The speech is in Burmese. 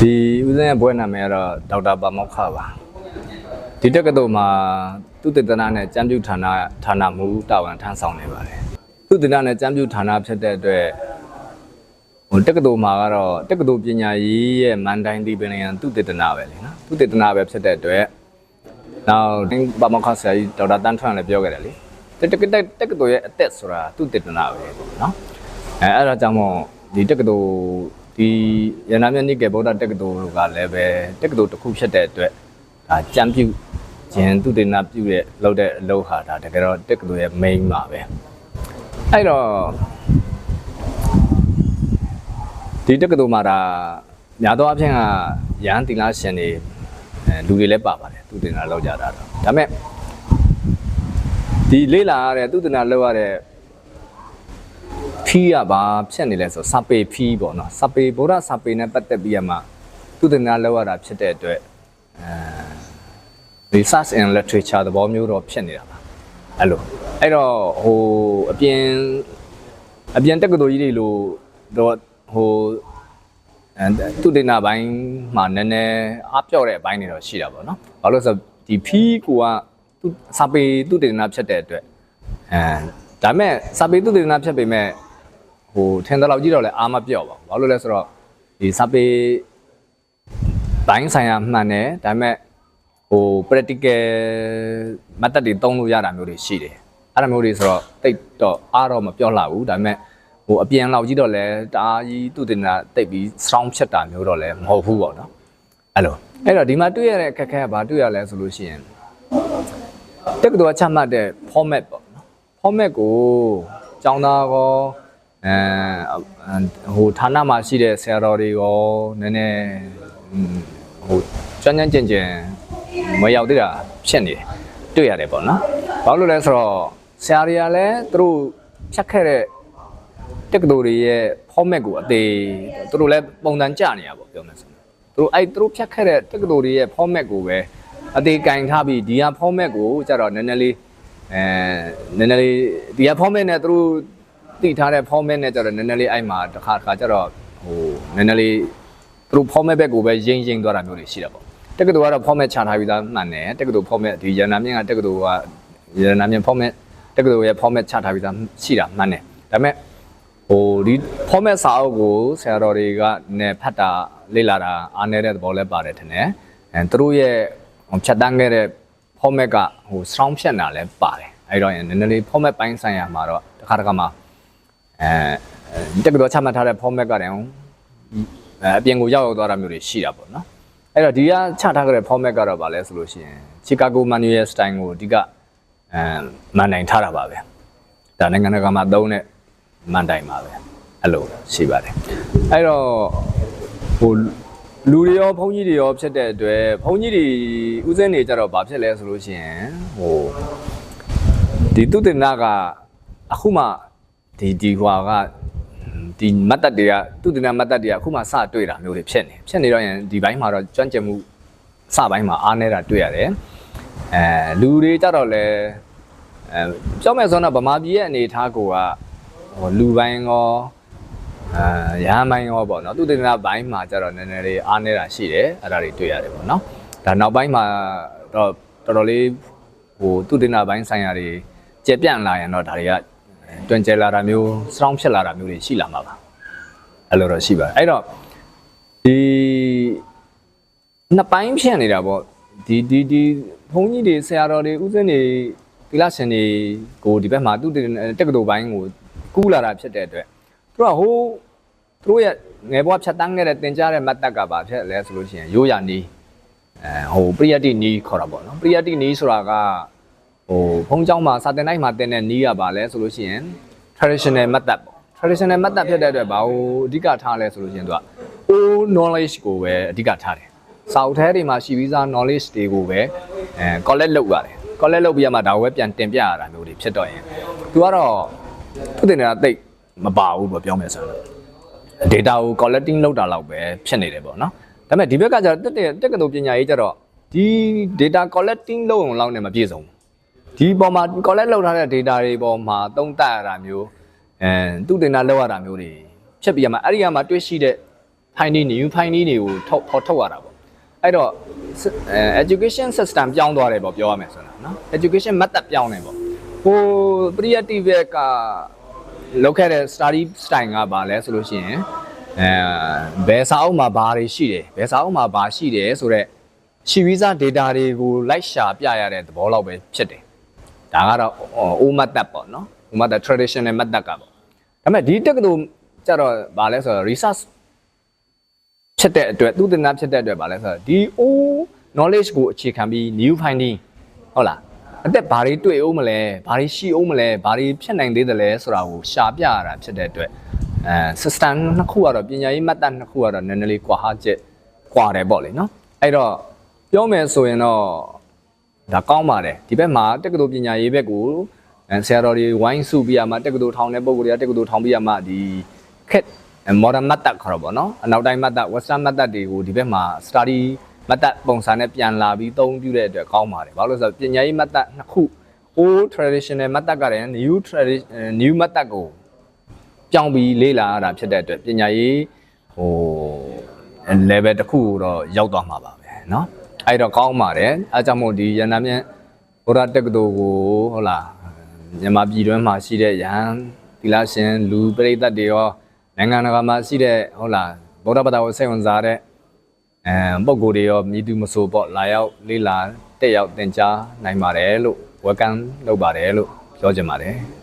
ဒီဦးစင်းရဲ့ဘွဲနာမည်ကတော့ဒေါက်တာပါမောက္ခပါဒီတက္ကသိုလ်မှာသူတေသနာနဲ့ကျမ်းပြုဌာနဌာနမူတာဝန်ထမ်းဆောင်နေပါတယ်သူတေသနာနဲ့ကျမ်းပြုဌာနဖြစ်တဲ့အတွက်ဟိုတက္ကသိုလ်မှာကတော့တက္ကသိုလ်ပညာရေးရဲ့မန်တိုင်းဒီပင်ရန်သူတေသနာပဲလေနော်သူတေသနာပဲဖြစ်တဲ့အတွက်နောက်ပါမောက္ခဆရာကြီးဒေါက်တာတန်းထွန်းလည်းပြောခဲ့တယ်လေတက္ကသိုလ်တက္ကသိုလ်ရဲ့အသက်ဆိုတာသူတေသနာပဲပေါ့နော်အဲအဲ့ဒါကြောင့်မို့ဒီတက္ကသိုလ် ဒီရဏမြတ်နိကေဗုဒ္ဓတက္ကသိုလ်ကလည်းပဲတက္ကသိုလ်တစ်ခုဖြစ်တဲ့အတွက်ဒါကြံပြုခြင်းသူတေနာပြုတဲ့လောက်တဲ့အလုပ်ဟာဒါတကယ်တော့တက္ကသိုလ်ရဲ့ main ပါပဲအဲ့တော့ဒီတက္ကသိုလ်မှာဒါညာတော့အဖြစ်ကရန်တီလာရှင်တွေအဲလူတွေလည်းပါပါတယ်သူတေနာလောက်ကြတာတော့ဒါပေမဲ့ဒီလေးလာရတဲ့သူတေနာလောက်ရတဲ့ ဖီးရပါဖြစ်နေလဲဆိုစပေဖီးပေါ့နော်စပေဗုဒ္ဓစပေနဲ့ပတ်သက်ပြီးရမှသူတနာလောက်ရတာဖြစ်တဲ့အတွက်အဲဒီ research and literature သဘောမျိုးတော့ဖြစ်နေတာပါအဲ့လိုအဲ့တော့ဟိုအပြင်အပြင်တက္ကသိုလ်ကြီးတွေလို့တော့ဟိုအဲသူတင်နာပိုင်းမှာနည်းနည်းအားပြော့တဲ့အပိုင်းတွေတော့ရှိတာပေါ့နော်ဘာလို့လဲဆိုတော့ဒီဖီးကိုကသူစပေသူတင်နာဖြစ်တဲ့အတွက်အဲဒါမဲ့စပေသူတင်နာဖြစ်ပေမဲ့ ဟိုထင်တယ်လို့ကြည့်တော့လဲအာမပြော့ပါဘူးဘာလို့လဲဆိုတော့ဒီစာပေတိုင်းဆိုင်ရာမှန်တယ်ဒါပေမဲ့ဟို practical method တွေသုံးလို့ရတာမျိုးတွေရှိတယ်အဲ့ဒါမျိုးတွေဆိုတော့တိတ်တော့အားတော့မပြောလှဘူးဒါပေမဲ့ဟိုအပြင်လောက်ကြည့်တော့လဲတအားကြီးသူတင်တာတိတ်ပြီး strong ဖြစ်တာမျိုးတော့လဲမဟုတ်ဘူးပေါ့နော်အဲ့လိုအဲ့တော့ဒီမှာတွေ့ရတဲ့အခက်အခဲကဘာတွေ့ရလဲဆိုလို့ရှိရင်တက္ကသိုလ်ကချမှတ်တဲ့ format ပေါ့နော် format ကိုကျောင်းသားကော အဲဟိုဌာနမှာရှိတဲ့ဆရာတော်တွေရောနည်းနည်းဟိုကျွမ်းကျွမ်းကျင်ကျင်မရောက်သေးတာဖြစ်နေတယ်တွေ့ရတယ်ပေါ့နော်။ဘာလို့လဲဆိုတော့ဆရာတွေကလည်းသူတို့ဖြတ်ခဲ့တဲ့တက္ကသိုလ်တွေရဲ့ format ကိုအသေးသူတို့လည်းပုံစံကြနေရပေါ့ပြောမယ်ဆိုရင်သူတို့အဲ့သူတို့ဖြတ်ခဲ့တဲ့တက္ကသိုလ်တွေရဲ့ format ကိုပဲအသေးကင်ထားပြီးဒီဟာ format ကိုကြတော့နည်းနည်းလေးအဲနည်းနည်းလေးဒီဟာ format နဲ့သူတို့ တည်ထားတဲ့ format နဲ့ကြတော့နည်းနည်းလေးအဲ့မှာတစ်ခါတစ်ခါကျတော့ဟိုနည်းနည်းလေးသူတို့ format ဘက်ကိုပဲရင်းရင်းသွားတာမျိုးတွေရှိတာပေါ့တက္ကသိုလ်ကတော့ format ချထားပြီးသားမှန်တယ်တက္ကသိုလ် format ဒီရန်နာမြင့်ကတက္ကသိုလ်ကရန်နာမြင့် format တက္ကသိုလ်ရဲ့ format ချထားပြီးသားရှိတာမှန်တယ်ဒါပေမဲ့ဟိုဒီ format စာအုပ်ကိုဆရာတော်တွေကနယ်ဖတ်တာလေ့လာတာအားနည်းတဲ့သဘောလည်းပါတယ်ထင်တယ်အဲသူတို့ရဲ့ဖြတ်တန်းခဲ့တဲ့ format ကဟို strong ဖြစ်နေတာလည်းပါတယ်အဲ့တော့နည်းနည်းလေး format ပိုင်းဆိုင်ရာမှာတော့တစ်ခါတစ်ခါမှာ အဲတက္ကသိုလ်ချမှတ်ထားတဲ့ format ကတည်းကအဲအပြင်ကိုရောက်ရောက်သွားတာမျိုးတွေရှိတာပေါ့နော်အဲ့တော့ဒီကချထားခဲ့တဲ့ format ကတော့ဗာလဲဆိုလို့ရှိရင် Chicago Manual Style ကိုအဓိကအဲမန်တိုင်ထားတာပါပဲဒါနိုင်ငံတကာမှာသုံးတဲ့မန်တိုင်ပါပဲအဲ့လိုရှိပါတယ်အဲ့တော့ဟိုလူတွေရောဘုန်းကြီးတွေရောဖြစ်တဲ့အတွက်ဘုန်းကြီးတွေဥစဉ်နေကြတော့ဘာဖြစ်လဲဆိုလို့ရှိရင်ဟိုဒီသူတင်နာကအခုမှ ဒီဒီဟွာကဒီမတ်တက်တွေကသူတင်တဲ့မတ်တက်တွေကအခုမှစတွေ့တာမျိုးတွေဖြစ်နေဖြစ်နေတော့ရင်ဒီဘိုင်းမှာတော့ကျွမ်းကျင်မှုစပိုင်းမှာအားနေတာတွေ့ရတယ်အဲလူတွေကြတော့လဲအဲကြောက်မဲ့ဆိုတော့ဗမာပြည်ရဲ့အနေအထားကိုကဟိုလူပိုင်းရောအဲရဟန်းပိုင်းရောပေါ့နော်သူတင်တဲ့ဘိုင်းမှာကြတော့နည်းနည်းလေးအားနေတာရှိတယ်အဲ့ဒါတွေတွေ့ရတယ်ပေါ့နော်ဒါနောက်ပိုင်းမှာတော့တော်တော်လေးဟိုသူတင်တဲ့ဘိုင်းဆိုင်ရာတွေကျေပြန့်လာရင်တော့ဒါတွေက တွင်ကျဲလာတာမျိုး strong ဖြစ်လာတာမျိုးတွေရှိလာမှာပါအဲ့လိုတော့ရှိပါတယ်အဲ့တော့ဒီနှစ်ပိုင်းဖြစ်နေတာပေါ့ဒီဒီဒီဘုန်းကြီးတွေဆရာတော်တွေဥစဉ်တွေသီလရှင်တွေကိုဒီဘက်မှာသူတက္ကသိုလ်ပိုင်းကိုကူးလာတာဖြစ်တဲ့အတွက်သူကဟိုးသူတို့ရဲ့ငယ်ဘဝဖြတ်တန်းခဲ့တဲ့တင်ကြားတဲ့မတ်တက်ကပါဖြစ်လဲဆိုလို့ရှိရင်ရိုးရနီးအဲဟိုပရိယတ္တိနီးခေါ်တာပေါ့နော်ပရိယတ္တိနီးဆိုတာက ဟိုဘုံကျောင်းမှာစာတင်တိုင်းမှာတင်တဲ့နီးရပါလဲဆိုလို့ရှိရင် traditional method ပေါ့ traditional method ဖြစ်တဲ့အတွက်ဘာလို့အဓိကထားလဲဆိုလို့ရှိရင်သူက old knowledge ကိုပဲအဓိကထားတယ်စာအုပ်ထဲတွေမှာရှိပြီးသား knowledge တွေကိုပဲအဲ collect လုပ်ရတယ် collect လုပ်ပြီးမှဒါဝယ်ပြန်တင်ပြရတာမျိုးတွေဖြစ်တော့ရင်သူကတော့သူတင်နေတာတိတ်မပါဘူးပေါ့ပြောမယ်ဆိုရင် data ကို collecting လုပ်တာလောက်ပဲဖြစ်နေတယ်ပေါ့နော်ဒါပေမဲ့ဒီဘက်ကကျတော့တက်တက်ကတုံပညာရေးကျတော့ဒီ data collecting လုပ်အောင်လောက်နေမပြည့်စုံဘူး ဒီပေါ်မှာ collect လုပ်ထားတဲ့ data တွေပေါ်မှာသုံးသပ်ရတာမျိုးအဲသူတင်တာလောက်ရတာမျိုးတွေဖြစ်ပြီးရမှာအဲ့ဒီကမှာတွေ့ရှိတဲ့ finding new finding တွေကိုထုတ်ဖော်ထုတ်ရတာပေါ့အဲ့တော့အဲ education system ပြောင်းသွားတယ်ပေါ့ပြောရမယ်ဆိုတာနော် education method ပြောင်းတယ်ပေါ့ဟို creative ကလောက်ခဲ့တဲ့ study style ကဘာလဲဆိုလို့ရှိရင်အဲဘယ်စာအုပ်မှာဘာတွေရှိတယ်ဘယ်စာအုပ်မှာဘာရှိတယ်ဆိုတော့ရှိပြီးသား data တွေကိုလိုက်ရှာပြရတဲ့သဘောလောက်ပဲဖြစ်တယ် ဒါကတော့ old method ပေါ့နော် old method traditional method ကပေါ့ဒါပေမဲ့ဒီတက္ကသိုလ်ကျတော့ဘာလဲဆိုတော့ research ဖြစ်တဲ့အတွက်သူတင်သားဖြစ်တဲ့အတွက်ဗာလဲဆိုတော့ဒီ old knowledge ကိုအခြေခံပြီး new finding ဟုတ်လားအသက်ဘာတွေတွေ့အောင်မလဲဘာတွေရှိအောင်မလဲဘာတွေဖြစ်နိုင်သေးတယ်လဲဆိုတာကိုရှာပြရတာဖြစ်တဲ့အတွက်အဲ system နှစ်ခုကတော့ပညာရေးမှတ်တမ်းနှစ်ခုကတော့နည်းနည်းလေးကွာဟချက်ကွာတယ်ပေါ့လေနော်အဲ့တော့ပြောမယ်ဆိုရင်တော့ ဒါကောင်းပါတယ်ဒီဘက်မှာတက္ကသိုလ်ပညာရေးဘက်ကိုအဲဆရာတော်တွေဝိုင်းစုပြီးရမှာတက္ကသိုလ်ထောင်တဲ့ပုံကိုယ်တွေကတက္ကသိုလ်ထောင်ပြီးရမှာဒီခက် modern method ခေါ်တော့ဗောနော်အနောက်တိုင်း method western method တွေကိုဒီဘက်မှာ study method ပုံစံနဲ့ပြန်လာပြီးသုံးပြုတဲ့အတွက်ကောင်းပါတယ်ဘာလို့လဲဆိုတော့ပညာရေး method နှစ်ခု old traditional method ကလည်း new tradition new method ကိုပြောင်းပြီးလေ့လာရတာဖြစ်တဲ့အတွက်ပညာရေးဟို level တစ်ခုကိုတော့ရောက်သွားမှာပါပဲเนาะ အဲ့တော့ကောင်းပါတယ်အဲကြောင့်မို့ဒီရန်နာမြင့်ဘုရားတက္ကသိုလ်ကိုဟုတ်လားမြန်မာပြည်တွင်းမှာရှိတဲ့ရဟန်းသီလရှင်လူပရိသတ်တွေရောနိုင်ငံတကာမှာရှိတဲ့ဟုတ်လားဗုဒ္ဓဘာသာကိုစိတ်ဝင်စားတဲ့အဲပုံကိုယ်တွေရောမြည်သူမဆိုပေါ့လာရောက်လေးလာတက်ရောက်သင်ကြားနိုင်ပါတယ်လို့ welcome လုပ်ပါတယ်လို့ပြောချင်ပါတယ်